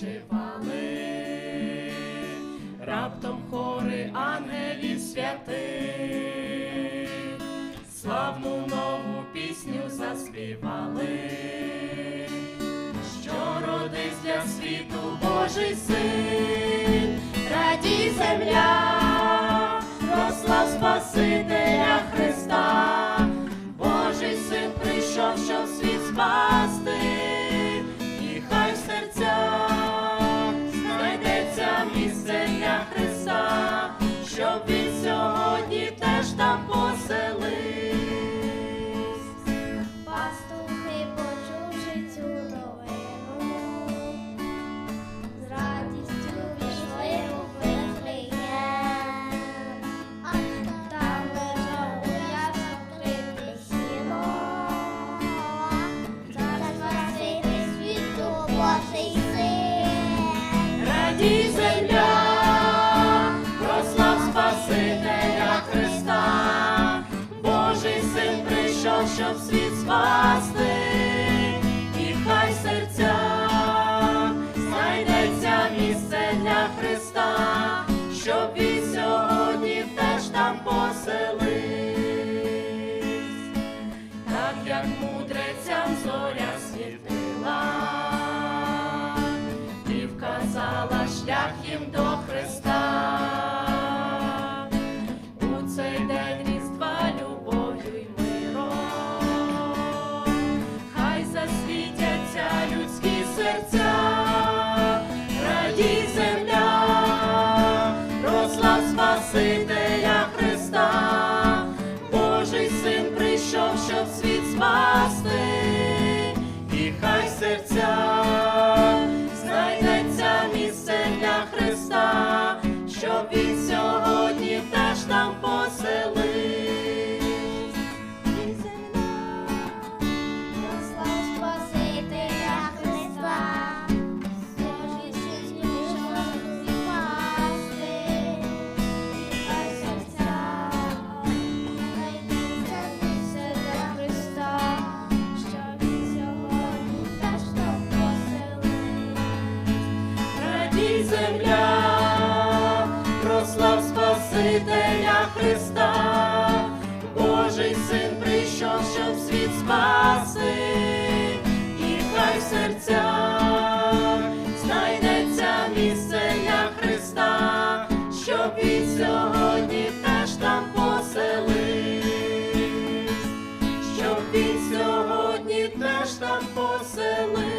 очі раптом хори ангелів святих, славну нову пісню заспівали, що родись для світу Божий син, радій земля, росла Спасителя Христа. Там поселився. Пастухи, почувши цю щоб світ спасти, і хай в серцях знайдеться місце для Христа, щоб він сьогодні теж там поселився. Так як мудрецям зоря світила, і вказала шлях їм до Христа. У цей день прослав Спасителя Христа, Божий син прийшов, щоб світ спасти, земля, прослав Спасителя Христа, Божий син прийшов, щоб світ спаси, і хай в серцях знайдеться місце для Христа, щоб він сьогодні теж там поселився, щоб він сьогодні теж там поселився.